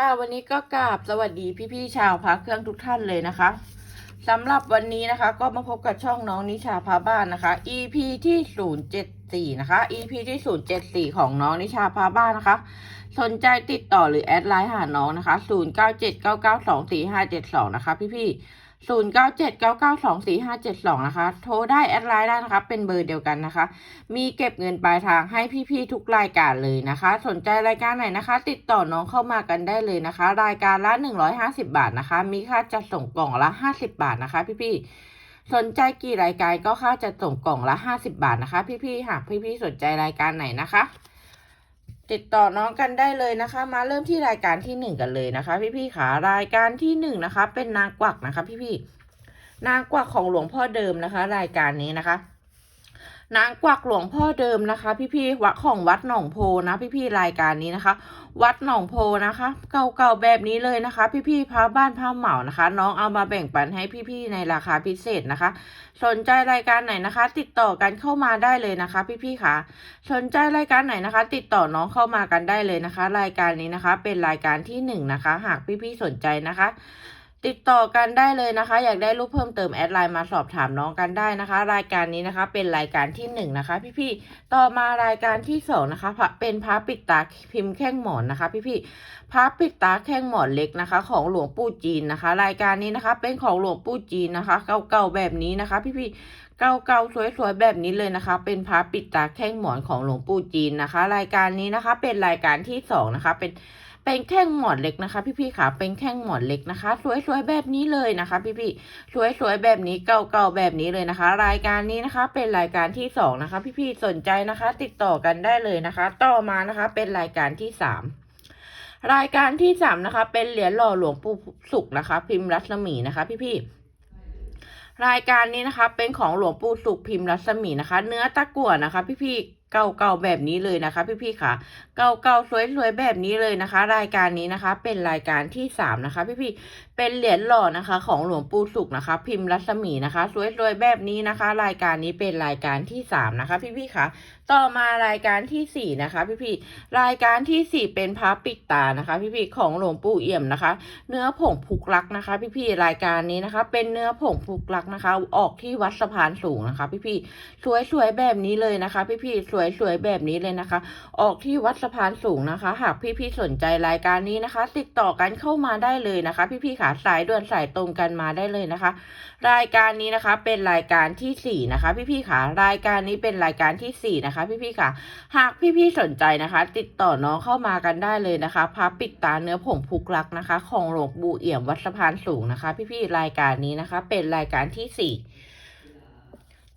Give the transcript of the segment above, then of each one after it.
ค่ะวันนี้ก็กราบสวัสดีพี่ๆชาวพาเครื่องทุกท่านเลยนะคะสำหรับวันนี้นะคะ ก็มาพบกับช่องน้องนิชาพาบ้านนะคะ EP ที่074นะคะ EP ที่074ของน้องนิชาพาบ้านนะคะ สนใจติดต่อหรือแอดไลน์หาน้องนะคะ0979924572นะคะ พี่ๆ 0979924572 นะคะ โทรได้แอดไลน์ได้นะคะ เป็นเบอร์เดียวกันนะคะ มีเก็บเงินปลายทางให้พี่ๆทุกรายการเลยนะคะ สนใจรายการไหนนะคะ ติดต่อน้องเข้ามากันได้เลยนะคะ รายการละ 150 บาทนะคะ มีค่าจัดส่งกล่องละ 50 บาทนะคะ พี่ๆสนใจกี่รายการก็ค่าจัดส่งกล่องละ 50 บาทนะคะ พี่ๆหากพี่ๆสนใจรายการไหนนะคะ ติดต่อน้องกันได้เลยนะคะ มาเริ่มที่รายการที่หนึ่งกันเลยนะคะ พี่ๆขารายการที่หนึ่งนะคะ เป็นนางกวักนะคะ พี่ๆนางกวักของหลวงพ่อเดิมนะคะ รายการนี้นะคะ นางกวักหลวงพ่อเดิมนะคะ พี่ๆวัดของวัดหนองโพนะ พี่ๆรายการนี้นะคะ วัดหนองโพนะคะ เก่าๆแบบนี้เลยนะคะ พี่ๆพาบ้านพาเหมานะคะ น้องเอามาแบ่งปันให้พี่ๆในราคาพิเศษนะคะ สนใจรายการไหนนะคะ ติดต่อกันเข้ามาได้เลยนะคะ พี่ๆค่ะ สนใจรายการไหนนะคะ ติดต่อน้องเข้ามากันได้เลยนะคะ รายการนี้นะคะ เป็นรายการที่หนึ่งนะคะ หากพี่ๆสนใจนะคะ ติดต่อกันได้เลยนะคะ อยากได้รูปเพิ่มเติมแอดไลน์มาสอบถามน้องกันได้นะคะ รายการนี้นะคะ เป็นรายการที่หนึ่งนะคะ พี่ๆต่อมารายการที่สองนะคะเป็นพระปิดตาพิมพ์แข้งหมอนนะคะ พี่ๆพระปิดตาแข้งหมอนเล็กนะคะ ของหลวงปู่จีนนะคะ รายการนี้นะคะ เป็นของหลวงปู่จีนนะคะ เก่าๆแบบนี้นะคะ พี่ๆเก่าๆสวยๆแบบนี้เลยนะคะ เป็นพระปิดตาแข้งหมอนของหลวงปู่จีนนะคะ รายการนี้นะคะ เป็นรายการที่สองนะคะเป็น เป็นแข้งหมอนเล็กนะคะ พี่ๆค่ะเป็นแข้งหมอนเล็กนะคะ สวยๆแบบนี้เลยนะคะ พี่ๆสวยๆแบบนี้เก่าๆแบบนี้เลยนะคะ รายการนี้นะคะ เป็นรายการที่สองนะคะ พี่ๆสนใจนะคะ ติดต่อกันได้เลยนะคะ ต่อมานะคะ เป็นรายการที่สามรายการที่สามนะคะ เป็นเหรียญหล่อหลวงปู่สุขนะคะ พิมพ์รัศมีนะคะ พี่ๆรายการนี้นะคะเป็นของหลวงปู่สุขพิมพ์รัศมีนะคะ เนื้อตะกั่วนะคะ พี่ๆ เก่าๆแบบนี้เลยนะคะ พี่ๆค่ะเก่าๆสวยๆแบบนี้เลยนะคะ รายการนี้นะคะ เป็นรายการที่สามนะคะ พี่ๆ เป็นเหรียญหล่อนะคะ ของหลวงปู่สุขนะคะ พิมพ์รัศมีนะคะ สวยๆแบบนี้นะคะ รายการนี้เป็นรายการที่สามนะคะ พี่ๆค่ะต่อมารายการที่สี่นะคะ พี่ๆรายการที่สี่เป็นพระปิดตานะคะ พี่ๆของหลวงปู่เอี่ยมนะคะ เนื้อผงผูกลักนะคะ พี่ๆรายการนี้นะคะ เป็นเนื้อผงผูกลักนะคะ ออกที่วัดสะพานสูงนะคะ พี่ๆสวยๆแบบนี้เลยนะคะ พี่ๆสวยๆแบบนี้เลยนะคะ ออกที่วัดสะพานสูงนะคะ หากพี่ๆสนใจรายการนี้นะคะ ติดต่อกันเข้ามาได้เลยนะคะ พี่ๆขาสายด่วนสายตรงกันมาได้เลยนะคะ รายการนี้นะคะเป็นรายการที่สี่นะคะ พี่ๆขารายการนี้เป็นรายการที่สี่นะคะ พี่ๆค่ะ หากพี่ๆสนใจนะคะ ติดต่อน้องเข้ามากันได้เลยนะคะพระปิดตาเนื้อผงพุกลักนะคะ ของหลวงปู่เอี่ยมวัดสะพานสูงนะคะ พี่ๆรายการนี้นะคะ เป็นรายการที่สี่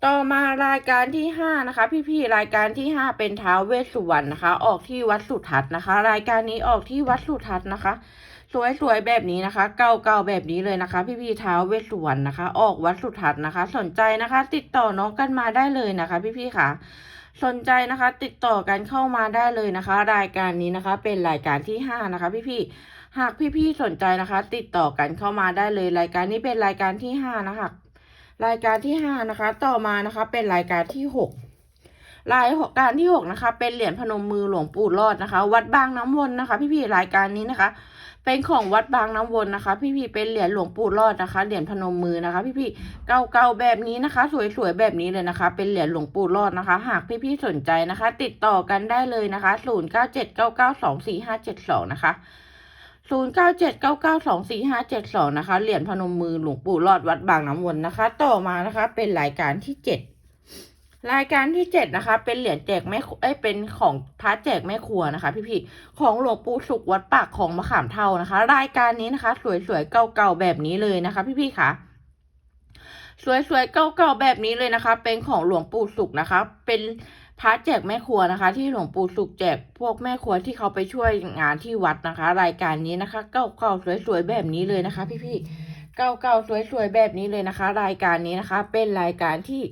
ต่อมารายการที่ห้านะคะ พี่ๆรายการที่ห้าเป็นท้าวเวสสุวรรณนะคะ ออกที่วัดสุทัศน์นะคะ รายการนี้ออกที่วัดสุทัศน์นะคะ สวยๆแบบนี้นะคะ เก่าๆแบบนี้เลยนะคะ พี่ๆท้าเวสวรนะคะ ออกวัดสุทัศน์นะคะ สนใจนะคะ ติดต่อน้องกันมาได้เลยนะคะ พี่ๆค่ะ สนใจนะคะ ติดต่อกันเข้ามาได้เลยนะคะ รายการนี้นะคะ เป็นรายการที่ห้านะคะ พี่ๆหากพี่ๆสนใจนะคะ ติดต่อกันเข้ามาได้เลย รายการนี้เป็นรายการที่ห้านะคะ รายการที่ห้านะคะ ต่อมานะคะ เป็นรายการที่หกรายการที่หกนะคะ เป็นเหรียญพนมมือหลวงปู่รอดนะคะ วัดบางน้ำวนนะคะ พี่ๆรายการนี้นะคะ เป็นของวัดบางน้ำวนนะคะ พี่ๆเป็นเหรียญหลวงปู่รอดนะคะ เหรียญพนมมือนะคะ พี่ๆเก่าๆแบบนี้นะคะ สวยๆแบบนี้เลยนะคะ เป็นเหรียญหลวงปู่รอดนะคะ หากพี่ๆสนใจนะคะ ติดต่อกันได้เลยนะคะศูนย์เก้าเจ็ดเก้าเก้าสองสี่ห้าเจ็ดสองนะคะศูนย์เก้าเจ็ดเก้าเก้าสองสี่ห้าเจ็ดสองนะคะ เหรียญพนมมือหลวงปู่รอดวัดบางน้ำวนนะคะ ต่อมานะคะ เป็นรายการที่เจ็ด รายการที่เจ็ดนะคะ เป็นเหรียญแจกแม่เอ้ยเป็นของพระแจกแม่ครัวนะคะพี่ๆของหลวงปู่สุขวัดปากของมะขามเท่านะคะ รายการนี้นะคะ สวยๆเก่าๆแบบนี้เลยนะคะ พี่ๆค่ะสวยๆเก่าๆแบบนี้เลยนะคะ เป็นของหลวงปู่สุขนะคะ เป็นพระแจกแม่ครัวนะคะ ที่หลวงปู่สุขแจกพวกแม่ครัวที่เขาไปช่วยงานที่วัดนะคะ รายการนี้นะคะ เก่าๆสวยๆแบบนี้เลยนะคะ พี่ๆเก่าๆสวยๆแบบนี้เลยนะคะ รายการนี้นะคะ เป็นรายการที่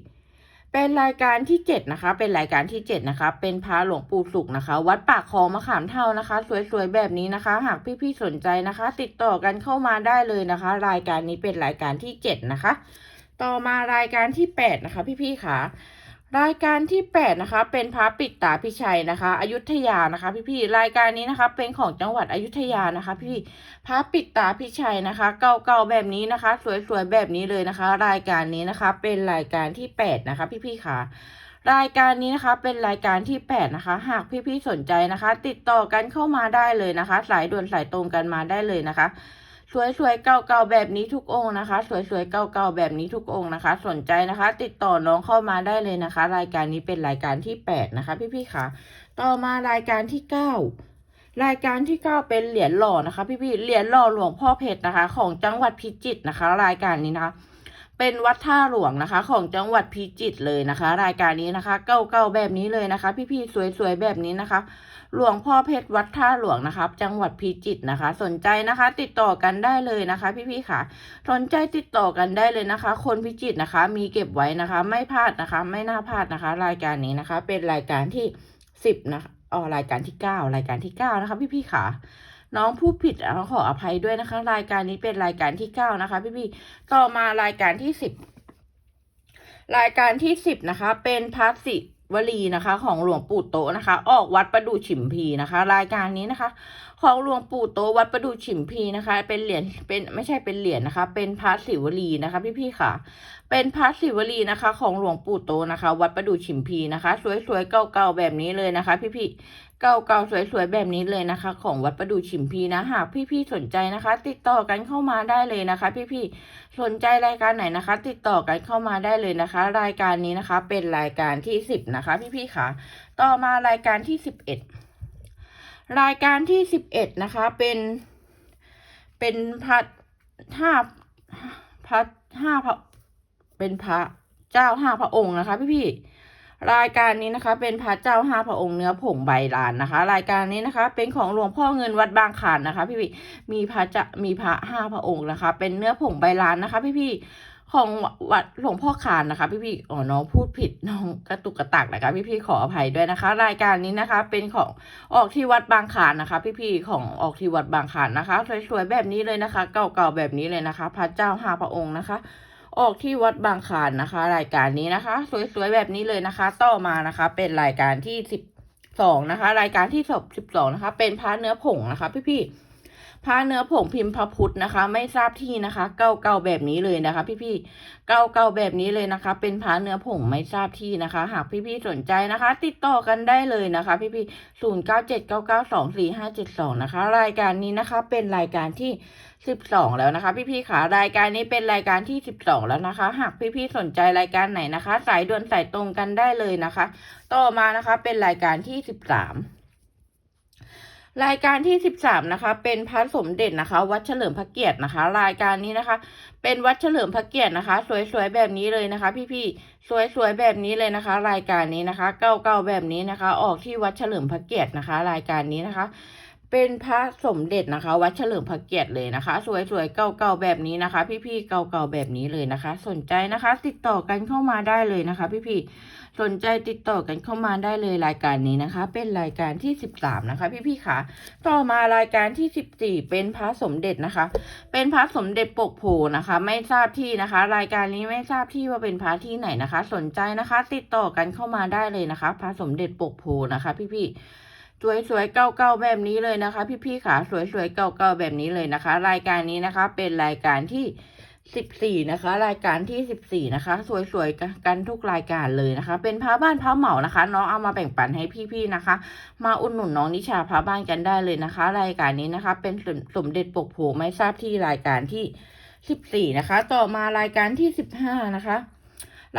เป็นรายการที่เจ็ดนะคะ เป็นรายการที่เจ็ดนะคะ เป็นพระหลวงปู่สุขนะคะ วัดปากคลองมะขามเท่านะคะ สวยๆแบบนี้นะคะ หากพี่ๆสนใจนะคะ ติดต่อกันเข้ามาได้เลยนะคะ รายการนี้เป็นรายการที่เจ็ดนะคะ ต่อมารายการที่แปดนะคะ พี่ๆค่ะ รายการที่แปดนะคะ เป็นพระปิดตาพิชัยนะคะ อยุธยานะคะพี่ๆรายการนี้นะคะ เป็นของจังหวัดอยุธยานะคะ พี่ๆพระปิดตาพิชัยนะคะ เก่าๆแบบนี้นะคะ สวยๆแบบนี้เลยนะคะ รายการนี้นะคะ เป็นรายการที่แปดนะคะ พี่ๆค่ะ รายการนี้นะคะ เป็นรายการที่แปดนะคะ หากพี่ๆสนใจนะคะ ติดต่อกันเข้ามาได้เลยนะคะ สายด่วนสายตรงกันมาได้เลยนะคะ สวยๆเก่าๆแบบนี้ทุกองค์นะคะ สวยๆเก่าๆแบบนี้ทุกองค์นะคะ สนใจนะคะ ติดต่อน้องเข้ามาได้เลยนะคะ รายการนี้เป็นรายการที่แปดนะคะ พี่ๆค่ะ ต่อมารายการที่เก้ารายการที่เก้าเป็นเหรียญหล่อนะคะ พี่ๆเหรียญหล่อหลวงพ่อเพชรนะคะ ของจังหวัดพิจิตรนะคะ รายการนี้นะคะ เป็นวัดท่าหลวงนะคะ ของจังหวัดพิจิตรเลยนะคะ รายการนี้นะคะ เก่าๆแบบนี้เลยนะคะ พี่ๆสวยๆแบบนี้นะคะ หลวงพ่อเพชรวัดท่าหลวงนะคะ จังหวัดพิจิตรนะคะ สนใจนะคะ ติดต่อกันได้เลยนะคะ พี่ๆค่ะ สนใจติดต่อกันได้เลยนะคะ คนพิจิตรนะคะ มีเก็บไว้นะคะ ไม่พลาดนะคะ ไม่น่าพลาดนะคะ รายการนี้นะคะ เป็นรายการที่สิบนะคะอ๋อรายการที่เก้ารายการที่เก้านะคะ พี่ๆค่ะ น้องผู้ผิดอะขออภัยด้วยนะคะ รายการนี้เป็นรายการที่เก้านะคะ พี่ๆต่อมารายการที่สิบรายการที่สิบนะคะ เป็นพระศิวลีนะคะ ของหลวงปู่โตนะคะ ออกวัดประดู่ฉิมพีนะคะ รายการนี้นะคะ ของหลวงปู่โตวัดประดู่ฉิมพีนะคะ เป็นเหรียญเป็นไม่ใช่เป็นเหรียญนะคะ เป็นพระศิวลีนะคะพี่ๆค่ะ เป็นพระศิวลีนะคะ ของหลวงปู่โตนะคะ วัดประดู่ฉิมพีนะคะ สวยๆเก่าๆแบบนี้เลยนะคะ พี่ๆ เก่าๆสวยๆ แบบนี้เลยนะคะ ของวัดประดู่ฉิมพีนะหากพี่ๆสนใจนะคะ ติดต่อกันเข้ามาได้เลยนะคะ พี่ๆสนใจรายการไหนนะคะ ติดต่อกันเข้ามาได้เลยนะคะ รายการนี้นะคะ เป็นรายการที่สิบนะคะ พี่ๆค่ะต่อมารายการที่สิบเอ็ดรายการที่สิบเอ็ดนะคะ เป็นเป็นพระห้าพระห้าพระเป็นพระเจ้าห้าพระองค์นะคะ พี่พี่ๆ รายการนี้นะคะ เป็นพระเจ้าห้าพระองค์เนื้อผงใบลานนะคะ รายการนี้นะคะ เป็นของหลวงพ่อเงินวัดบางขานนะคะ พี่พี่มีพระจะมีพระห้าพระองค์นะคะ เป็นเนื้อผงใบลานนะคะ พี่พี่ของวัดหลวงพ่อขานนะคะ พี่พี่อ๋อน้องพูดผิดน้องกระตุกกระตักนะคะ พี่พี่ขออภัยด้วยนะคะ รายการนี้นะคะ เป็นของออกที่วัดบางขานนะคะ พี่ๆของออกที่วัดบางขานนะคะสวยๆแบบนี้เลยนะคะ เก่าๆแบบนี้เลยนะคะ พระเจ้าห้าพระองค์นะคะ ออกที่วัดบางขานนะคะ รายการนี้นะคะ สวยๆแบบนี้เลยนะคะ ต่อมานะคะ เป็นรายการที่สิบสองนะคะ รายการที่สบสิบสองนะคะ เป็นพระเนื้อผงนะคะ พี่ๆ พระเนื้อผงพิมพ์พระพุทธนะคะ ไม่ทราบที่นะคะ เก่าๆแบบนี้เลยนะคะ พี่ๆเก่าๆแบบนี้เลยนะคะ เป็นพระเนื้อผงไม่ทราบที่นะคะ หากพี่ๆสนใจนะคะ ติดต่อกันได้เลยนะคะ พี่ๆศูนย์เก้าเจ็ดเก้าเก้าสองสี่ห้าเจ็ดสองนะคะ รายการนี้นะคะเป็นรายการที่สิบสองแล้วนะคะ พี่ๆค่ะรายการนี้เป็นรายการที่สิบสองแล้วนะคะ หากพี่ๆสนใจรายการไหนนะคะ สายด่วนสายตรงกันได้เลยนะคะ ต่อมานะคะเป็นรายการที่สิบสาม รายการที่สิบสามนะคะ เป็นพระสมเด็จนะคะ วัดเฉลิมพระเกียรตินะคะ รายการนี้นะคะ เป็นวัดเฉลิมพระเกียรตินะคะ สวยๆแบบนี้เลยนะคะ พี่ๆสวยๆแบบนี้เลยนะคะ รายการนี้นะคะ เก่าๆแบบนี้นะคะ ออกที่วัดเฉลิมพระเกียรตินะคะ รายการนี้นะคะ เป็นพระสมเด็จนะคะ วัดเฉลิมพระเกียรติเลยนะคะ สวยๆเก่าๆแบบนี้นะคะ พี่ๆเก่าๆแบบนี้เลยนะคะ สนใจนะคะ ติดต่อกันเข้ามาได้เลยนะคะ พี่ๆสนใจติดต่อกันเข้ามาได้เลยรายการนี้นะคะ เป็นรายการที่สิบสามนะคะ พี่ๆค่ะต่อมารายการที่สิบสี่เป็นพระสมเด็จนะคะ เป็นพระสมเด็จปกโพนะคะ ไม่ทราบที่นะคะ รายการนี้ไม่ทราบที่ว่าเป็นพระที่ไหนนะคะ สนใจนะคะ ติดต่อกันเข้ามาได้เลยนะคะ พระสมเด็จปกโพนะคะ พี่ๆ สวยๆเก่าๆแบบนี้เลยนะคะ พี่ๆค่ะสวยๆเก่าๆแบบนี้เลยนะคะ รายการนี้นะคะ เป็นรายการที่สิบสี่นะคะ รายการที่สิบสี่นะคะ สวยๆกันทุกรายการเลยนะคะ เป็นพระบ้านพระเหมานะคะน้องเอามาแบ่งปันให้พี่ๆนะคะ มาอุดหนุนน้องนิชาพระบ้านกันได้เลยนะคะ รายการนี้นะคะ เป็นสมสมเด็จปกโผไม่ทราบที่รายการที่สิบสี่นะคะ ต่อมารายการที่สิบห้านะคะ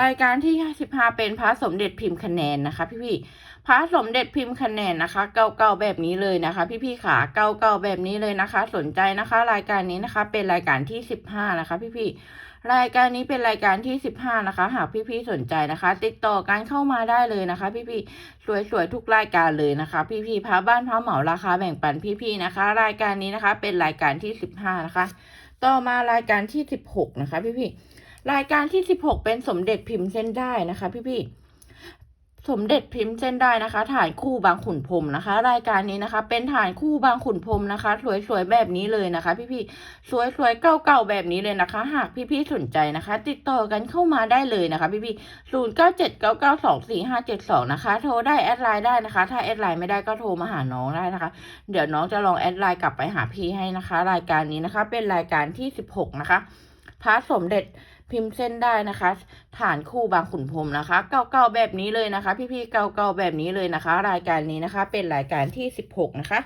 รายการที่สิบห้าเป็นพระสมเด็จพิมพ์คะแนนนะคะ พี่ๆ พระสมเด็จพิมพ์คะแนนนะคะ เก่าๆแบบนี้เลยนะคะ พี่ๆขาเก่าๆแบบนี้เลยนะคะ สนใจนะคะ รายการนี้นะคะ เป็นรายการที่สิบห้านะคะ พี่ๆรายการนี้เป็นรายการที่สิบห้านะคะ หากพี่ๆสนใจนะคะ ติดต่อกันเข้ามาได้เลยนะคะ พี่ๆสวยๆทุกรายการเลยนะคะ พี่ๆพระบ้านพระเหมาราคาแบ่งปันพี่ๆนะคะ รายการนี้นะคะ เป็นรายการที่สิบห้านะคะ ต่อมารายการที่สิบหกนะคะ พี่ๆรายการที่สิบหกเป็นสมเด็จพิมพ์เส้นได้นะคะ พี่ๆ สมเด็จพิมพ์เส้นได้นะคะฐานคู่บางขุนพรมนะคะ รายการนี้นะคะ เป็นฐานคู่บางขุนพรมนะคะ สวยๆแบบนี้เลยนะคะ พี่ๆสวยๆเก่าๆแบบนี้เลยนะคะ หากพี่ๆสนใจนะคะ ติดต่อกันเข้ามาได้เลยนะคะ พี่ๆศูนย์เก้าเจ็ดเก้าเก้าสองสี่ห้าเจ็ดสองนะคะโทรได้แอดไลน์ได้นะคะ ถ้าแอดไลน์ไม่ได้ก็โทรมาหาน้องได้นะคะ เดี๋ยวน้องจะลองแอดไลน์กลับไปหาพี่ให้นะคะ รายการนี้นะคะ เป็นรายการที่สิบหกนะคะพระสมเด็จ พิมพ์เส้นได้นะคะ ฐานคู่บางขุนพรมนะคะ เก่าๆแบบนี้เลยนะคะ พี่ๆเก่าๆแบบนี้เลยนะคะ รายการนี้นะคะ เป็นรายการที่สิบหกนะคะ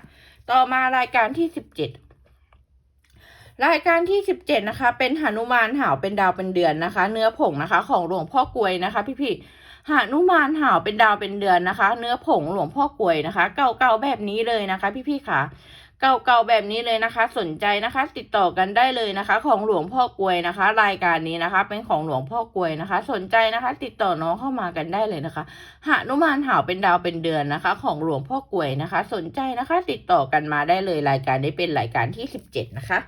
ต่อมารายการที่สิบเจ็ดรายการที่สิบเจ็ดนะคะ เป็นหนุมานหาวเป็นดาวเป็นเดือนนะคะ เนื้อผงนะคะ ของหลวงพ่อกลวยนะคะ พี่ๆหนุมานหาวเป็นดาวเป็นเดือนนะคะ เนื้อผงหลวงพ่อกลวยนะคะ เก่าๆแบบนี้เลยนะคะ พี่ๆค่ะ เก่าๆแบบนี้เลยนะคะ สนใจนะคะ ติดต่อกันได้เลยนะคะ ของหลวงพ่อกวยนะคะ รายการนี้นะคะ เป็นของหลวงพ่อกวยนะคะ สนใจนะคะ ติดต่อน้องเข้ามากันได้เลยนะคะหานุมานหาวเป็นดาวเป็นเดือนนะคะ ของหลวงพ่อกวยนะคะ สนใจนะคะ ติดต่อกันมาได้เลยรายการนี้เป็นรายการที่สิบเจ็ดนะคะ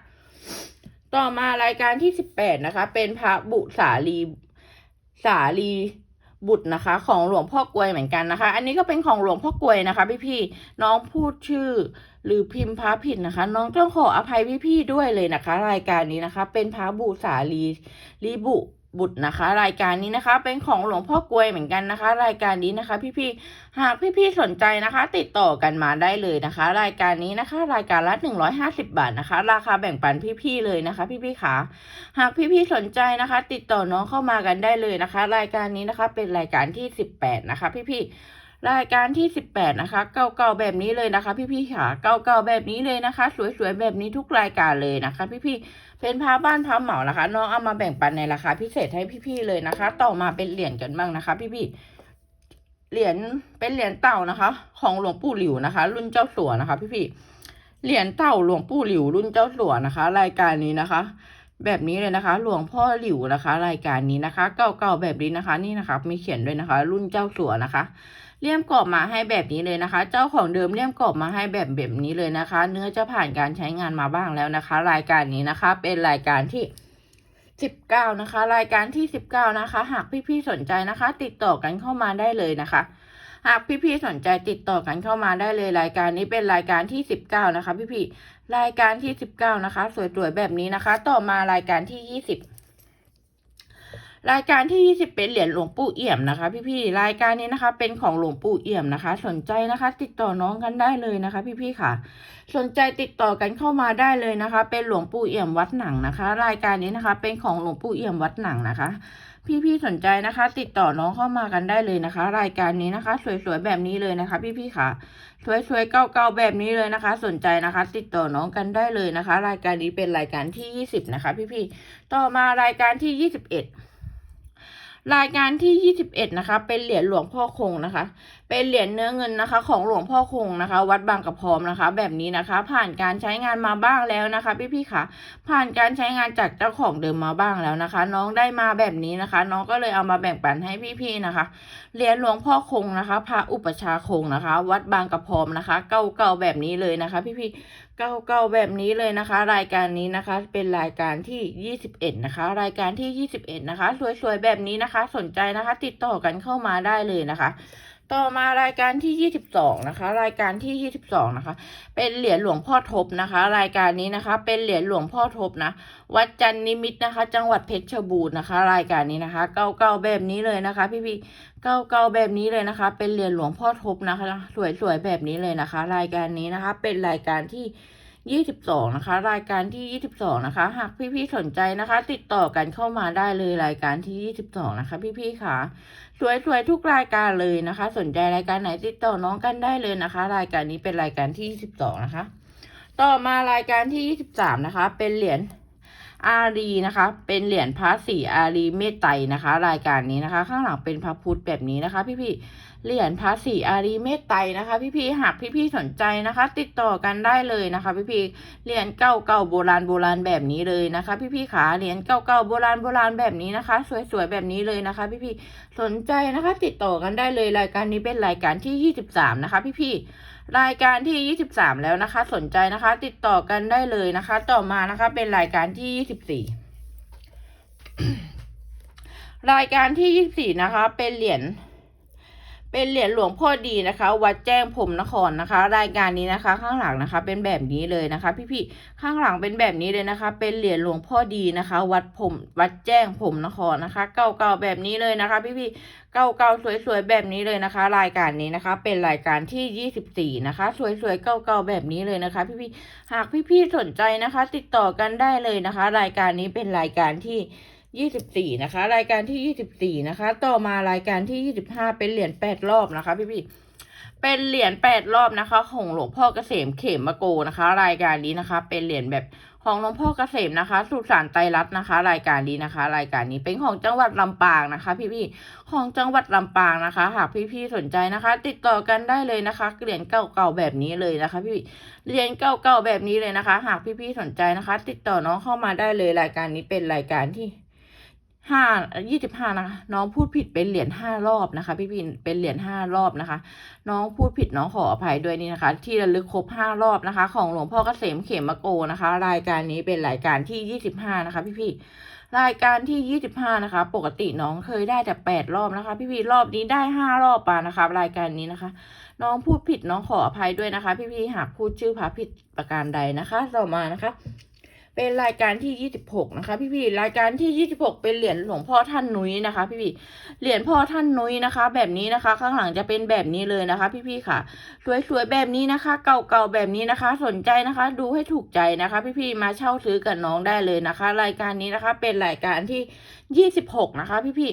ต่อมารายการที่สิบแปดนะคะ เป็นพระบุสาลีสาลี บุตรนะคะ ของหลวงพ่อกลวยเหมือนกันนะคะ อันนี้ก็เป็นของหลวงพ่อกลวยนะคะ พี่พี่น้องพูดชื่อ หรือพิมพ์พระผิดนะคะ น้องต้องขออภัยพี่พี่ด้วยเลยนะคะ รายการนี้นะคะ เป็นพระบูสาลีลีบุ บุตรนะคะ รายการนี้นะคะ เป็นของหลวงพ่อกลวยเหมือนกันนะคะ รายการนี้นะคะพี่ๆหากพี่ๆสนใจนะคะ ติดต่อกันมาได้เลยนะคะ รายการนี้นะคะ รายการละหนึ่งร้อยห้าสิบบาทนะคะ ราคาแบ่งปันพี่ๆเลยนะคะ พี่ๆขาหากพี่ๆสนใจนะคะ ติดต่อน้องเข้ามากันได้เลยนะคะ รายการนี้นะคะเป็นรายการที่สิบแปดนะคะ พี่ๆรายการที่สิบแปดนะคะ เก่าๆแบบนี้เลยนะคะ พี่ๆค่ะ เก่าๆแบบนี้เลยนะคะ สวยๆแบบนี้ทุกรายการเลยนะคะ พี่ๆ เป็นพาบ้านพาเหมานะคะ น้องเอามาแบ่งปันในราคาพิเศษให้พี่ๆเลยนะคะ ต่อมาเป็นเหรียญกันบ้างนะคะ พี่ๆเหรียญเป็นเหรียญเต่านะคะ ของหลวงปู่หลิวนะคะ รุ่นเจ้าสัวนะคะ พี่ๆเหรียญเต่าหลวงปู่หลิวรุ่นเจ้าสัวนะคะ รายการนี้นะคะ แบบนี้เลยนะคะ หลวงพ่อหลิวนะคะ รายการนี้นะคะ เก่าๆแบบนี้นะคะ นี่นะคะ มีเขียนด้วยนะคะ รุ่นเจ้าสัวนะคะ เลี่ยมกรอบมาให้แบบนี้เลยนะคะ เจ้าของเดิมเลี่ยมกรอบมาให้แบบแบบนี้เลยนะคะ เนื้อจะผ่านการใช้งานมาบ้างแล้วนะคะ รายการนี้นะคะ เป็นรายการที่สิบเก้านะคะ รายการที่สิบเก้านะคะ หากพี่ๆสนใจนะคะ ติดต่อกันเข้ามาได้เลยนะคะหากพี่ๆสนใจติดต่อกันเข้ามาได้เลยรายการนี้เป็นรายการที่สิบเก้านะคะ พี่ๆรายการที่สิบเก้านะคะ สวยๆแบบนี้นะคะ ต่อมารายการที่ยี่สิบ รายการที่ 20 เป็นเหรียญหลวงปู่เอี่ยมนะคะ พี่ๆ รายการนี้นะคะ เป็นของหลวงปู่เอี่ยมนะคะ สนใจนะคะ ติดต่อน้องกันได้เลยนะคะ พี่ๆ ค่ะ สนใจติดต่อกันเข้ามาได้เลยนะคะ เป็นหลวงปู่เอี่ยมวัดหนังนะคะ รายการนี้นะคะ เป็นของหลวงปู่เอี่ยมวัดหนังนะคะ พี่ๆ สนใจนะคะ ติดต่อน้องเข้ามากันได้เลยนะคะ รายการนี้นะคะ สวยๆ แบบนี้เลยนะคะ พี่ๆ ค่ะ สวยๆ เก่าๆ แบบนี้เลยนะคะ สนใจนะคะ ติดต่อน้องกันได้เลยนะคะ รายการนี้เป็นรายการที่ 20 นะคะ พี่ๆ ต่อมารายการที่ 21 รายการที่ 21 นะคะ เป็นเหรียญหลวงพ่อคงนะคะเป็นเหรียญเนื้อเงินนะคะ ของหลวงพ่อคงนะคะ วัดบางกระพร้อมนะคะ แบบนี้นะคะ ผ่านการใช้งานมาบ้างแล้วนะคะ พี่ๆค่ะ ผ่านการใช้งานจากเจ้าของเดิมมาบ้างแล้วนะคะ น้องได้มาแบบนี้นะคะ น้องก็เลยเอามาแบ่งปันให้พี่ๆนะคะเหรียญหลวงพ่อคงนะคะพระอุปชาคงนะคะ วัดบางกระพร้อมนะคะ เก่าๆแบบนี้เลยนะคะ พี่ๆเก่าๆแบบนี้เลยนะคะ รายการนี้นะคะ เป็นรายการที่ 21 นะคะ รายการที่ 21 นะคะ สวยๆแบบนี้นะคะ สนใจนะคะ ติดต่อกันเข้ามาได้เลยนะคะ ต่อมารายการที่ 22 นะคะ รายการที่ 22 นะคะ เป็นเหรียญหลวงพ่อทบนะคะ รายการนี้นะคะ เป็นเหรียญหลวงพ่อทบนะ วัดจันนิมิตนะคะ จังหวัดเพชรบูรณ์นะคะ รายการนี้นะคะ เก่าๆแบบนี้เลยนะคะ พี่ๆเก่าๆแบบนี้เลยนะคะ เป็นเหรียญหลวงพ่อทบนะคะ สวยๆแบบนี้เลยนะคะ รายการนี้นะคะ เป็นรายการที่22นะคะ รายการที่22นะคะ หากพี่ๆสนใจนะคะ ติดต่อกันเข้ามาได้เลยรายการที่22นะคะ พี่ๆค่ะ สวยๆทุกรายการเลยนะคะ สนใจรายการไหนติดต่อน้องกันได้เลยนะคะ รายการนี้เป็นรายการที่22นะคะ ต่อมารายการที่23นะคะ เป็นเหรียญอารีนะคะ เป็นเหรียญพระศรีอารีเมตไตรนะคะ รายการนี้นะคะ ข้างหลังเป็นพระพุทธแบบนี้นะคะ พี่ๆ เหรียญพระศรีอารีเมตไตนะคะพี่ๆหากพี่ๆสนใจนะคะ ติดต่อกันได้เลยนะคะ พี่ๆเหรียญเก่าๆโบราณโบราณแบบนี้เลยนะคะ พี่ๆขาเหรียญเก่าๆโบราณโบราณแบบนี้นะคะ สวยๆแบบนี้เลยนะคะ พี่ๆสนใจนะคะ ติดต่อกันได้เลยรายการนี้เป็นรายการที่ 23 นะคะ พี่ๆรายการที่ 23 แล้วนะคะ สนใจนะคะ ติดต่อกันได้เลยนะคะ ต่อมานะคะ เป็นรายการที่ 24 รายการที่ 24 นะคะ เป็นเหรียญ เป็นเหรียญหลวงพ่อดีนะคะ วัดแจ้งพรมนครนะคะ รายการนี้นะคะ ข้างหลังนะคะ เป็นแบบนี้เลยนะคะ พี่ๆข้างหลังเป็นแบบนี้เลยนะคะ เป็นเหรียญหลวงพ่อดีนะคะ วัดพรมวัดแจ้งพรมนครนะคะ เก่าๆแบบนี้เลยนะคะ พี่ๆเก่าๆสวยๆแบบนี้เลยนะคะ รายการนี้นะคะ เป็นรายการที่ 24 นะคะ สวยๆเก่าๆแบบนี้เลยนะคะ พี่ๆหากพี่ๆสนใจนะคะ ติดต่อกันได้เลยนะคะ รายการนี้เป็นรายการที่ ยี่สิบสี่นะคะ รายการที่ยี่สิบสี่นะคะ ต่อมารายการที่ยี่สิบห้าเป็นเหรียญแปดรอบนะคะ พี่พี่เป็นเหรียญแปดรอบนะคะ ของหลวงพ่อเกษมเขมมะโกนะคะ รายการนี้นะคะ เป็นเหรียญแบบของหลวงพ่อเกษมนะคะ สุสานไตรรัตน์นะคะ รายการนี้นะคะ รายการนี้เป็นของจังหวัดลำปางนะคะ พี่พี่ๆของจังหวัดลำปางนะคะ หากพี่พี่ๆสนใจนะคะ ติดต่อกันได้เลยนะคะเหรียญเก่าๆแบบนี้เลยนะคะ พี่ๆเหรียญเก่าๆแบบนี้เลยนะคะ หากพี่พี่ๆสนใจนะคะ ติดต่อน้องเข้ามาได้เลยรายการนี้เป็นรายการที่ ห้ายี่สิบห้านะคะ น้องพูดผิดเป็นเหรียญห้ารอบนะคะ พี่พินเป็นเหรียญห้ารอบนะคะ น้องพูดผิดน้องขออภัยด้วยนี่นะคะ ที่ระลึกครบห้ารอบนะคะ ของหลวงพ่อเกษมเขมโกนะคะ รายการนี้เป็นรายการที่ยี่สิบห้านะคะ พี่พี่รายการที่ยี่สิบห้านะคะ ปกติน้องเคยได้แต่แปดรอบนะคะ พี่พี่รอบนี้ได้ห้ารอบปานะคะ รายการนี้นะคะ น้องพูดผิดน้องขออภัยด้วยนะคะ พี่พี่หากพูดชื่อพระผิดประการใดนะคะ ต่อมานะคะ เป็นรายการที่ 26 นะคะ พี่พี่รายการที่ 26 เป็นเหรียญหลวงพ่อท่านนุ้ยนะคะ พี่พี่เหรียญพ่อท่านนุ้ยนะคะ แบบนี้นะคะ ข้างหลังจะเป็นแบบนี้เลยนะคะ พี่พี่ค่ะ สวยๆแบบนี้นะคะ เก่าๆแบบนี้นะคะ สนใจนะคะ ดูให้ถูกใจนะคะ พี่พี่มาเช่าซื้อกับน้องได้เลยนะคะ รายการนี้นะคะ เป็นรายการที่ 26 นะคะ พี่พี่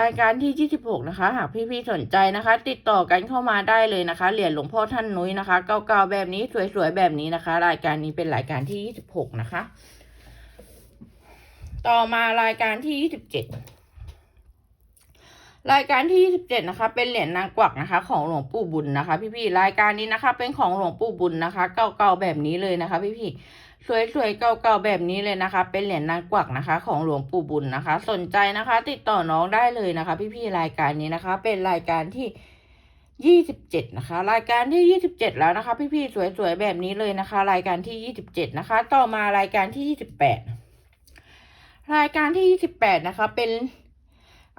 รายการที่ 26 นะคะ หากพี่ๆ สนใจนะคะ ติดต่อกันเข้ามาได้เลยนะคะ เหรียญหลวงพ่อท่านนุ้ยนะคะเก่าๆแบบนี้สวยๆ แบบนี้นะคะ รายการนี้เป็นรายการที่ 26 นะคะ ต่อมารายการที่ 27 รายการที่ 27 นะคะ เป็นเหรียญนางกวักนะคะ ของหลวงปู่บุญนะคะ พี่ๆ รายการนี้นะคะ เป็นของหลวงปู่บุญนะคะ เก่าๆ แบบนี้เลยนะคะ พี่ๆ สวยๆเก่าๆแบบนี้เลยนะคะ เป็นเหรียญนางกวักนะคะ ของหลวงปู่บุญนะคะ สนใจนะคะ ติดต่อน้องได้เลยนะคะ พี่ๆรายการนี้นะคะ เป็นรายการที่27นะคะ รายการที่27แล้วนะคะ พี่ๆสวยๆแบบนี้เลยนะคะ รายการที่27นะคะ ต่อมารายการที่28รายการที่28นะคะ เป็น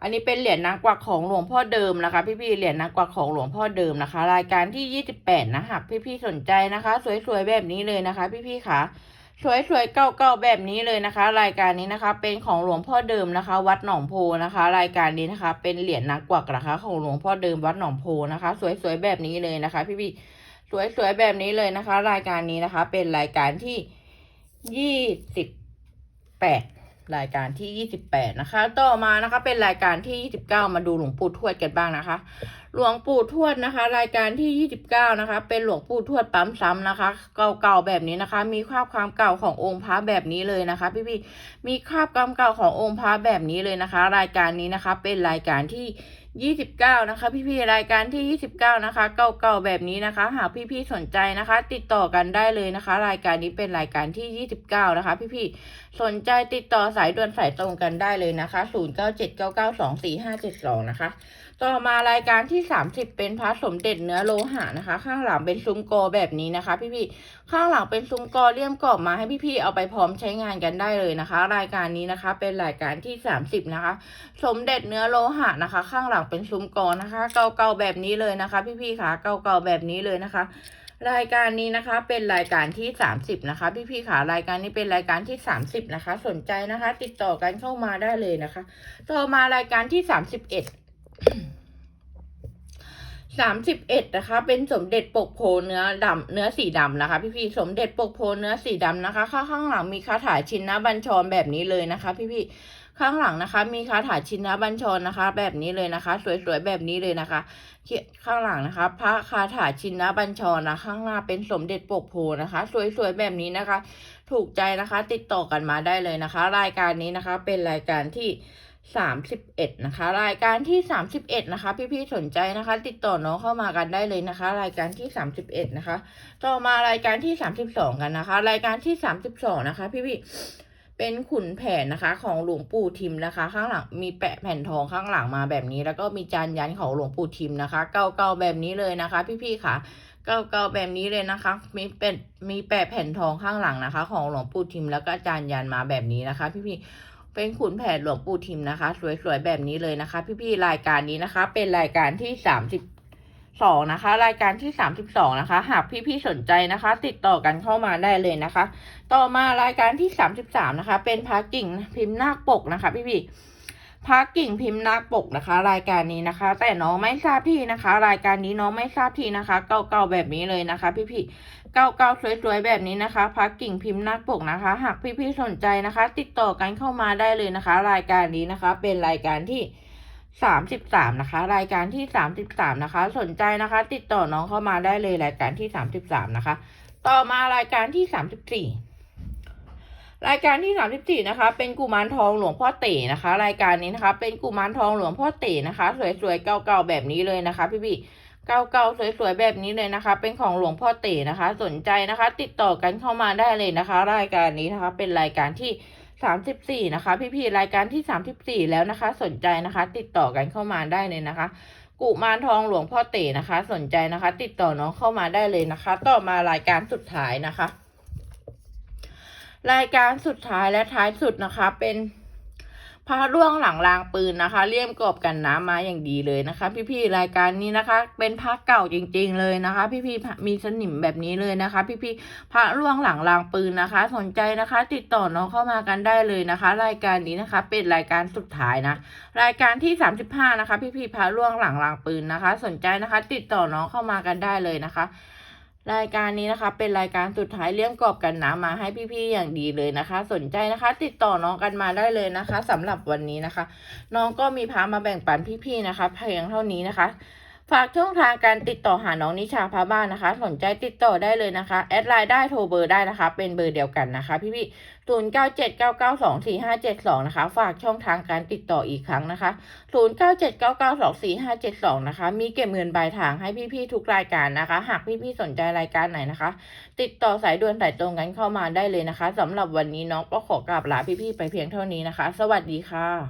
อันนี้เป็นเหรียญนางกวักของหลวงพ่อเดิมนะคะ พี่ๆเหรียญนางกวักของหลวงพ่อเดิมนะคะ รายการที่28นะหากพี่ๆสนใจนะคะ สวยๆแบบนี้เลยนะคะ พี่ๆค่ะ สวยๆเก่าๆแบบนี้เลยนะคะ รายการนี้นะคะ เป็นของหลวงพ่อเดิมนะคะ วัดหนองโพนะคะ รายการนี้นะคะ เป็นเหรียญนางกวักนะคะ ของหลวงพ่อเดิมวัดหนองโพนะคะ สวยๆแบบนี้เลยนะคะ พี่ๆสวยๆแบบนี้เลยนะคะ รายการนี้นะคะ เป็นรายการที่28รายการที่28นะคะ ต่อมานะคะ เป็นรายการที่29มาดูหลวงปู่ทวดกันบ้างนะคะ หลวงปู่ทวดนะคะ รายการที่ 29 นะคะ เป็นหลวงปู่ทวดปั๊มซ้ำนะคะ เก่าๆแบบนี้นะคะ มีคราบความเก่าขององค์พระแบบนี้เลยนะคะ พี่ๆมีคราบความเก่าขององค์พระแบบนี้เลยนะคะ รายการนี้นะคะ เป็นรายการที่29นะคะ พี่ๆรายการที่29นะคะเก่าๆแบบนี้นะคะ หากพี่ๆสนใจนะคะ ติดต่อกันได้เลยนะคะ รายการนี้เป็นรายการที่29นะคะ พี่ๆสนใจติดต่อสายด่วนสายตรงกันได้เลยนะคะ0979924572นะคะ ต่อมารายการที่ 30 เป็นพระสมเด็จเนื้อโลหะนะคะ ข้างหลังเป็นซุ้มกอแบบนี้นะคะ พี่ๆข้างหลังเป็นซุ้มกอเลี่ยมกรอบมาให้พี่ๆเอาไปพร้อมใช้งานกันได้เลยนะคะ รายการนี้นะคะ เป็นรายการที่ 30 นะคะ สมเด็จเนื้อโลหะนะคะ ข้างหลังเป็นซุ้มกอนะคะ เก่าๆแบบนี้เลยนะคะ พี่ๆค่ะเก่าๆแบบนี้เลยนะคะรายการนี้นะคะเป็นรายการที่ 30 นะคะ พี่ๆค่ะรายการนี้เป็นรายการที่ 30 นะคะ สนใจนะคะ ติดต่อกันเข้ามาได้เลยนะคะ ต่อมารายการที่ 31 สามสิบเอ็ดนะคะ เป็นสมเด็จปกโพเนื้อดำเนื้อสีดำนะคะ พี่ๆสมเด็จปกโพเนื้อสีดำนะคะ ข้างข้างหลังมีคาถาชินนะบัญชรแบบนี้เลยนะคะ พี่ๆข้างหลังนะคะ มีคาถาชินนะบัญชรนะคะ แบบนี้เลยนะคะ สวยๆแบบนี้เลยนะคะข้างหลังนะคะ พระคาถาชินนะบัญชรนะข้างหน้าเป็นสมเด็จปกโพนะคะ สวยๆแบบนี้นะคะ ถูกใจนะคะ ติดต่อกันมาได้เลยนะคะ รายการนี้นะคะ เป็นรายการที่ สามสิบเอ็ดนะคะ รายการที่สามสิบเอ็ดนะคะ พี่ๆสนใจนะคะ ติดต่อน้องเข้ามากันได้เลยนะคะ รายการที่สามสิบเอ็ดนะคะ ต่อมารายการที่สามสิบสองกันนะคะ รายการที่สามสิบสองนะคะ พี่ๆเป็นขุนแผนนะคะ ของหลวงปู่ทิมนะคะ ข้างหลังมีแปะแผ่นทองข้างหลังมาแบบนี้ แล้วก็มีจานยันของหลวงปู่ทิมนะคะ เก่าๆแบบนี้เลยนะคะ พี่ๆค่ะเก่าๆแบบนี้เลยนะคะ มีเป็นมีแปะแผ่นทองข้างหลังนะคะ ของหลวงปู่ทิมแล้วก็จานยันมาแบบนี้นะคะ พี่ๆ เป็นขุนแผนหลวงปู่ทิมนะคะ สวยๆแบบนี้เลยนะคะ พี่ๆรายการนี้นะคะ เป็นรายการที่สามสิบสองนะคะ รายการที่สามสิบสองนะคะ หากพี่ๆสนใจนะคะ ติดต่อกันเข้ามาได้เลยนะคะ ต่อมารายการที่สามสิบสามนะคะ เป็นพระกิ่งพิมพ์นาคปกนะคะ พี่ๆ พระกิ่งพิมพ์นาคปกนะคะ รายการนี้นะคะ แต่น้องไม่ทราบที่นะคะ รายการนี้น้องไม่ทราบที่นะคะ เก่าๆแบบนี้เลยนะคะ พี่ๆเก้าเก้าสวยๆแบบนี้นะคะพักกิ่งพิมพ์นักปกนะคะ หากพี่ๆสนใจนะคะ ติดต่อกันเข้ามาได้เลยนะคะ รายการนี้นะคะ เป็นรายการที่สามสิบสามนะคะ รายการที่สามสิบสามนะคะ สนใจนะคะ ติดต่อน้องเข้ามาได้เลยรายการที่สามสิบสามนะคะ ต่อมารายการที่สามสิบสี่ รายการที่สามสิบสี่นะคะ เป็นกุมารทองหลวงพ่อเต๋นะคะ รายการนี้นะคะ เป็นกุมารทองหลวงพ่อเต๋นะคะ สวยๆเก่าๆแบบนี้เลยนะคะ พี่ๆเก่าๆสวยๆแบบนี้เลยนะคะ เป็นของหลวงพ่อเต๋นะคะ สนใจนะคะ ติดต่อกันเข้ามาได้เลยนะคะ รายการนี้นะคะ เป็นรายการที่สามสิบสี่นะคะ พี่ๆรายการที่สามสิบสี่แล้วนะคะ สนใจนะคะ ติดต่อกันเข้ามาได้เลยนะคะ กุมารทองหลวงพ่อเต๋นะคะ สนใจนะคะ ติดต่อน้องเข้ามาได้เลยนะคะ ต่อมารายการสุดท้ายนะคะ รายการสุดท้ายและท้ายสุดนะคะ เป็นพระร่วงหลังรางปืนนะคะ เลี่ยมกรอบกันน้ำมาอย่างดีเลยนะคะ พี่ๆรายการนี้นะคะ เป็นพระเก่าจริง ๆ เลยนะคะ พี่ๆมีสนิมแบบนี้เลยนะคะ พี่ๆพระร่วงหลังรางปืนนะคะ สนใจนะคะ ติดต่อน้องเข้ามากันได้เลยนะคะ รายการนี้นะคะ เป็นรายการสุดท้ายนะรายการที่สามสิบห้านะคะ พี่ๆพระร่วงหลังรางปืนนะคะ สนใจนะคะ ติดต่อน้องเข้ามากันได้เลยนะคะ รายการนี้นะคะ เป็นรายการสุดท้ายเลี่ยมกรอบกันน้ำมาให้พี่ๆอย่างดีเลยนะคะ สนใจนะคะ ติดต่อน้องกันมาได้เลยนะคะสำหรับวันนี้นะคะ น้องก็มีพามาแบ่งปันพี่ๆนะคะ เพียงเท่านี้นะคะ ฝากช่องทางการติดต่อหาน้องนิชาพาบ้านนะคะ สนใจติดต่อได้เลยนะคะ แอดไลน์ได้โทรเบอร์ได้นะคะ เป็นเบอร์เดียวกันนะคะ พี่ๆศูนย์เก้าเจ็ดเก้าเก้าสองสี่ห้าเจ็ดสองนะคะ ฝากช่องทางการติดต่ออีกครั้งนะคะศูนย์เก้าเจ็ดเก้าเก้าสองสี่ห้าเจ็ดสองนะคะ มีเก็บเงินปลายทางให้พี่ๆทุกรายการนะคะ หากพี่ๆสนใจรายการไหนนะคะ ติดต่อสายด่วนสายตรงกันเข้ามาได้เลยนะคะสำหรับวันนี้น้องก็ขอกราบลาพี่ๆไปเพียงเท่านี้นะคะ สวัสดีค่ะ